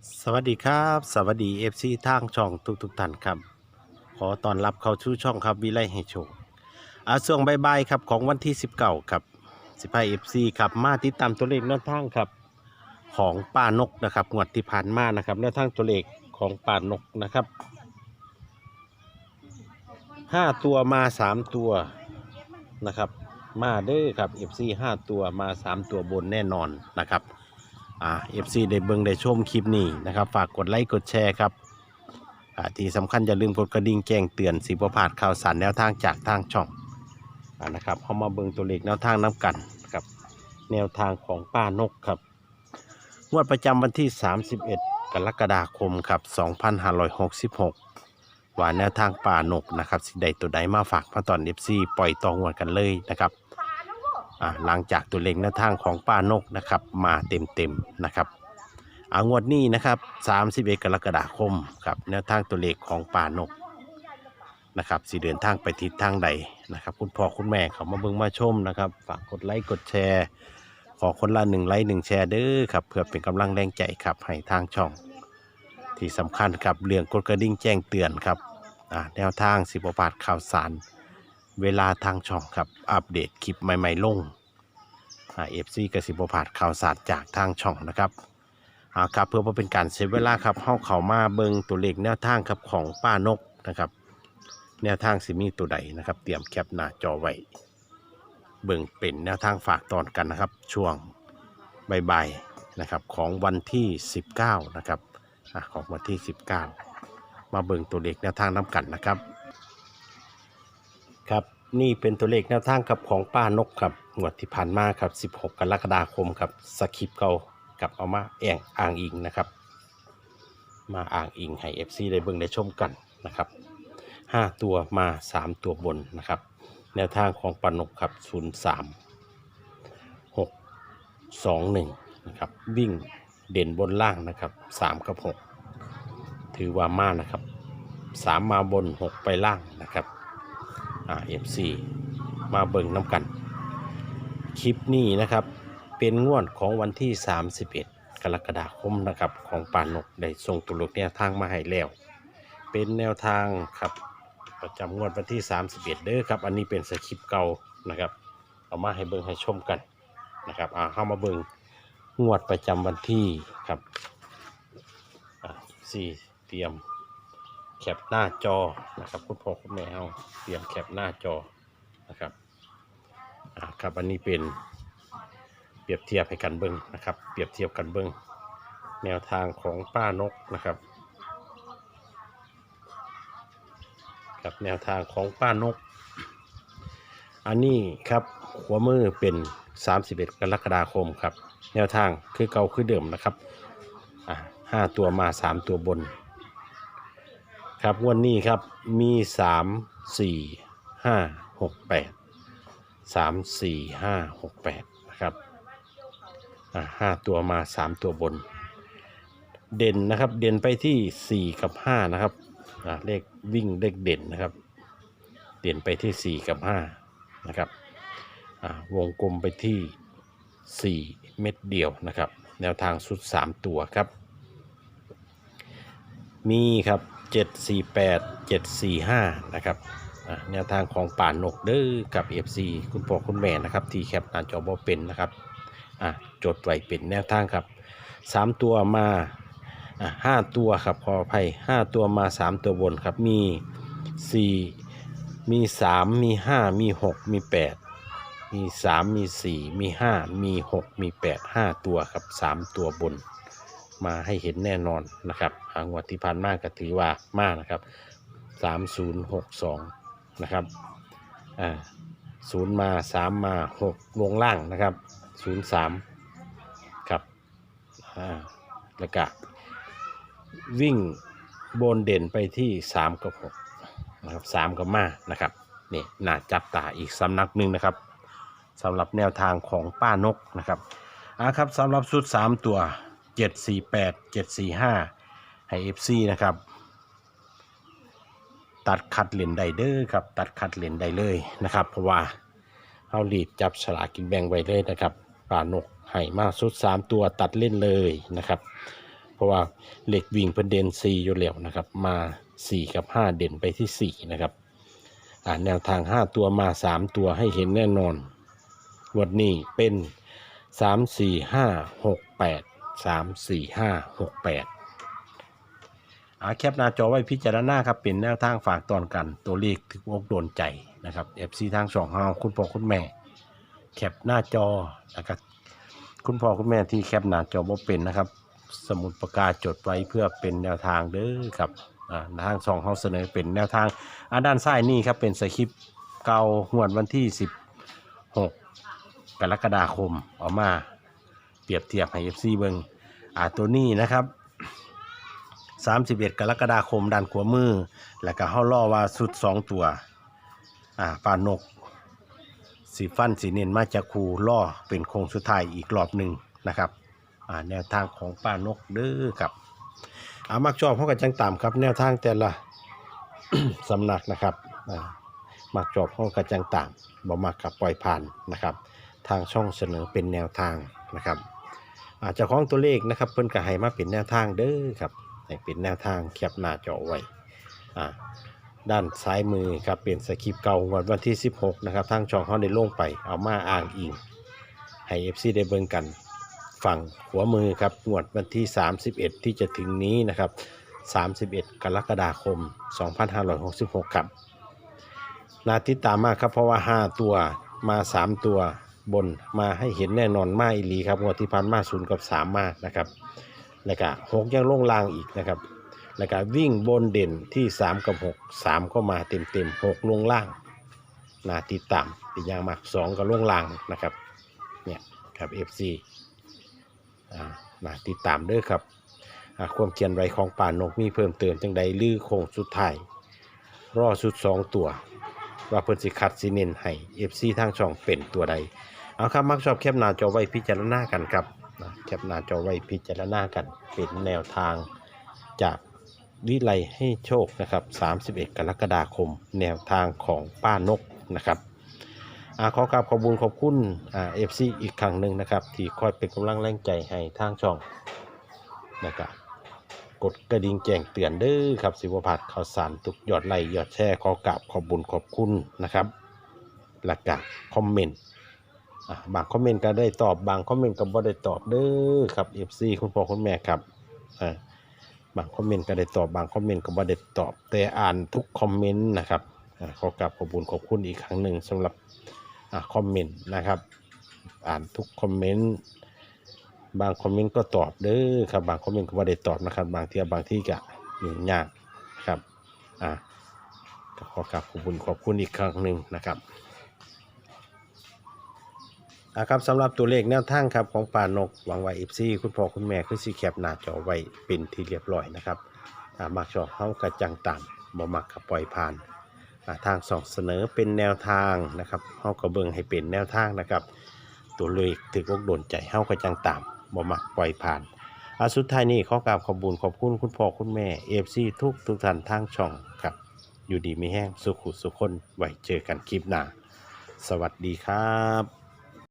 สวัสดีครับ สวัสดีเอฟซีทางช่องทุกทุกๆท่านครับ ขอต้อนรับเข้าชูช่องครับวิไลให้โชคอาช่วงบ่ายๆครับของวันที่ 19ครับ15เอฟซีครับมาติดตามตัวเลขแนวทางครับ ของป้านกนะครับงวดที่ผ่านมานะครับแนวทางตัวเลขของป้านกนะครับห้าตัวมาสามตัวนะครับ มาเด้อครับ FC 5ตัวมา3ตัวบนแน่นอนนะครับ FC ได้เบิ่งได้ชมคลิปนี้นะครับ ฝากกดไลค์กดแชร์ครับที่สำคัญอย่าลืมกดกระดิ่งแจ้งเตือนสิบพาดข่าวสารแนวทางจากทางช่องอนะครับเข้ามาเบิ่งตัวเลขแนวทางน้ำกันกับแนวทางของป้านกครับงวดประจำวันที่ 31 กรกฎาคมครับ2566 ว่าแนวทางป่านกนะครับสิใดตัวใดมาฝากมาตอนเอฟซีปล่อยตองวดกันเลยนะครับ หลังจากตัวเล็งแนวทางของป้านกนะครับมาเต็มๆนะครับอางวดนี้นะครับ31กรกฎาคมครับแนวทางตัวเลขของป้านกนะครับสิเดินทางไปทิศทางใดนะครับ คุณพ่อคุณแม่เขามาเบิ่งมาชมนะครับ ฝากกดไลค์กดแชร์ ขอคนละหนึ่งไลค์หนึ่งแชร์เด้อครับเพื่อเป็นกำลังแรงใจครับให้ทางช่อง ที่สำคัญครับเรื่องกดกระดิ่งแจ้งเตือนครับแนวทางสิบปาทข่าวสาร เวลาทางช่องครับ อัปเดตคลิปใหม่ๆลงเอฟซีกสิบปาทข่าวสารจากทางช่องนะครับอ่าครับเพื่อบ่เป็นการเสียเวลาครับเข้าเขามาเบิงตัวเลขแนวทางครับของป้านกนะครับ แนวทางสิมีตัวใดนะครับ เตรียมแคปหน้าจอไว้ เบิงเป็นแนวทางฝากตอนกันนะครับ ช่วงบ่ายๆนะครับของวันที่ 19 นะครับอของวันที่ 19 มาเบิงตัวเลขแนวทางน้ำกันนะครับ ครับนี่เป็นตัวเลขแนวทางครับของป้านกครับงวดที่ผ่านมาครับ 16 กรกฎาคมครับสคริปเก่ากับเอามาแองอ่างอิงนะครับ มาอ่างอิงให้ FC ได้เบิ่งได้ชมกันนะครับ 5 ตัวมา 3 ตัวบนนะครับ แนวทางของปานกครับ 03 6 2 1นะครับวิ่งเด่นบนล่างนะครับ 3 กับ 6 ถือว่ามานะครับสามมาบนหกไปล่างนะครับ อ่าเอฟซีมาเบิ่งน้ำกัน คลิปนี้นะครับ เป็นงวดของวันที่ 31 กรกฎาคมนะครับ ของปานกได้ส่งตัวเลขแนวทางมาให้แล้ว เป็นแนวทางครับประจำงวดวันที่ 31 เด้อครับ อันนี้เป็นสคริปต์เก่านะครับ เอามาให้เบิ่งให้ชมกันนะครับอ่าเข้ามาเบิ่งงวดประจำวันที่ครับอะสี่เตรียม แคปหน้าจอนะครับคุณพ่อคุณแม่เอาเตรียมแคปหน้าจอนะครับครับอันนี้เป็นเปรียบเทียบให้กันเบิ้งนะครับ เปรียบเทียบกันเบิ้งแนวทางของป้านกนะครับกับแนวทางของป้านก อันนี้ครับหัวมือเป็น 31 กรกฎาคมครับ แนวทางคือเก่าคือเดิมนะครับอะห้าตัวมาสามตัวบน ครับงวันนี้ครับมีสามสี่ห้าหกแปดสามสี่ห้าหกแปดนะครับอะห้าตัวมาสามตัวบน เด่นนะครับเด่นไปที่สี่กับห้านะครับอะเลขวิ่งเลขเด่นนะครับ เด่นไปที่สี่กับห้านะครับอะวงกลมไปที่สี่เม็ดเดียวนะครับ แนวทางสุด3ตัวครับ มีครับ 748 745 นะครับแนวทางของป่านนกเด้อกับ FC คุณพ่อคุณแม่นะครับ ที่แคปหน้าจอบ่เป็นนะครับจดไว้เป็นแนวทางครับ 3 ตัวมาอะ5ตัวครับขออภัย5ตัวมา3ตัวบนครับมี4มี3มี5มี6มี8มีสามมีสี่มีห้ามีหกมีแปดห้าตัวครับสามตัวบน มาให้เห็นแน่นอนนะครับ หางวดที่ผ่านมากก็ถือว่ามากนะครับสามศูนย์หกสองนะครับอ่าศูนย์มาสามมาหกลงล่างนะครับศูนย์สามครับอ่าแล้วก็วิ่งบนเด่นไปที่สามกับหกนะครับสามกับมานะครับนี่น่าจับตาอีกสำนักหนึ่งนะครับสำหรับแนวทางของป้านกนะครับอ่าครับสำหรับชุด 3 ตัว 748 745 ให้ FC นะครับ ตัดคัดเลนไดเดอร์ครับ ตัดคัดเลนไดเลยนะครับ เพราะว่าเอาลีดจับฉลากกินแบ่งไว้เลยนะครับป้านกให้มาชุด 3 ตัวตัดเล่นเลยนะครับ เพราะว่าเหล็กวิ่งเพิ่นเด่น4อยู่แล้วนะครับ มา 4 กับ 5 เด่นไปที่ 4 นะครับแนวทาง 5 ตัวมา 3 ตัวให้เห็นแน่นอนวันนี้เป็น 3 4 5 6 8 3 4 5 6 8 อาแคปหน้าจอไว้พิจารณาครับเป็นแนวทางฝากตอนกัน ตัวเลขถึกอกโดนใจนะครับ FC ทางสองเฮาคุณพ่อคุณแม่ แคปหน้าจอนะครับคุณพ่อคุณแม่ที่แคปหน้าจอบ่เป็นนะครับ สมุดประกาศจดไว้เพื่อเป็นแนวทางเด้อครับทางสองเขาเสนอเป็นแนวทางอ่าด้านซ้ายนี่ครับเป็นสคริปต์เก่าหวดวันที่ 16 กรกฎาคมออกมา เปรียบเทียบให้ FC เบิงอ่าตัวนี้นะครับ 31 กรกฎาคมด้านขวามือ แล้วก็เฮาล่อว่าสุด 2 ตัวอ่าปลานกสีฟันสีเน้นมาจากครูล่อเป็นโค้งสุดท้ายอีกรอบหนึ่งนะครับอ่าแนวทางของป้านกเด้อครับอามักชอบเขากันจังตามครับ แนวทางแต่ละสำนักนะครับอ่ามักชอบเขากันจังตามบ่มักกับปล่อยผ่านนะครับ ทางช่องเสนอเป็นแนวทางนะครับอาจจะของตัวเลขนะครับเพิ่นก็ให้มาเป็นแนวทางเด้อครับ ให้เป็นแนวทางแคปหน้าจอไว้อ่าด้านซ้ายมือครับเป็นสคริปต์เก่างวดวันที่ 16 นะครับทางช่องเขาได้ลงไปเอามาอ้างอิง ให้ FC ได้เบิ่งกันฝั่งหัวมือครับงวดวันที่ 31 ที่จะถึงนี้นะครับ 31 กรกฎาคม 2566 ครับนาติตามมากครับเพราะว่า 5 ตัวมา 3 ตัวบนมาให้เห็นแน่นอนมาอีหลีครับงวดที่ผ่านมา0กับ 3 มากนะครับ แล้วก็6ยังลงลางอีกนะครับแล้วก็วิ่งบนเด่นที่ 3 กับ 6 3 ก็มาเต็มเต็มๆ6ลงล่างนาติดตามเป็นยางมาก2ก็ลงล่างนะครับเนี่ยครับ FC อ่านาติดตามเด้อครับความเขียนไรของป่านกมีเพิ่มเติมจังใดลือโคงสุดท้ายรอสุด 2 ตัว ว่าเพิ่นสิคัดสิเน้นให้ FC ทางช่องเป็นตัวใดเอาครับมักชอบแคปหน้าจอไว้พิจารณากันครับ นะแคปหน้าจอไว้พิจารณากันเป็นแนวทางจากวิไลให้โชคนะครับ 31 กรกฎาคม แนวทางของป้านกนะครับอขอกราบขอบคุญขอบคุณเอฟซีอีกครั้งหนึ่งนะครับ ที่คอยเป็นกำลังแรงใจให้ทางช่องนะครับกดกระดิ่งแจ้งเตือนเด้อครับ สิวพัฒน์ข่าวสารตุกยอดไลค์ยอดแชร์ขอกราบขอบบุญขอบคุณนะครับหลักกะคอมเมนต์ บางคอมเมนต์ก็ได้ตอบบางคอมเมนต์ก็บ่ได้ตอบเด้อครับ FC คุณพ่อคุณแม่ครับอ่าบางคอมเมนต์ก็ได้ตอบบางคอมเมนต์ก็บ่ได้ตอบแต่อ่านทุกคอมเมนต์นะครับอ่าขอกราบขอบคุณขอบคุณอีกครั้งหนึ่งสำหรับอ่าคอมเมนต์นะครับ อ่านทุกคอมเมนต์บางคอมเมนต์ก็ตอบเด้อครับบางคอมเมนต์ก็บ่ได้ตอบนะครับ บางทีบางที่ก็ยุ่งยากครับอ่าขอกราบขอบคุณขอบคุณอีกครั้งหนึ่งนะครับ นะครับสำหรับตัวเลขแนวทางครับของป่านกหวังไว่าเอฟซีคุณพ่อคุณแม่คือสีแคปหน้าจอไว้เป็นที่เรียบร้อยนะครับอ่ามักชอบเฮากระจังต่ำบ่มักกับปล่อยผ่านอ่าทางสองเสนอเป็นแนวทางนะครับเฮากระเบิงให้เป็นแนวทางนะครับ ตัวเลขถืออกโดนใจเฮากระจังต่ำบ่มักปล่อยผ่านอาสุดท้ายนี้ขอกราบขอบคุญขอบคุณคุณพ่อคุณแม่เอฟซีทุกทุกท่านทางช่องครับ อยู่ดีมีแห้งสุขุสุขคนไว้เจอกันคลิปหน้า สวัสดีครับ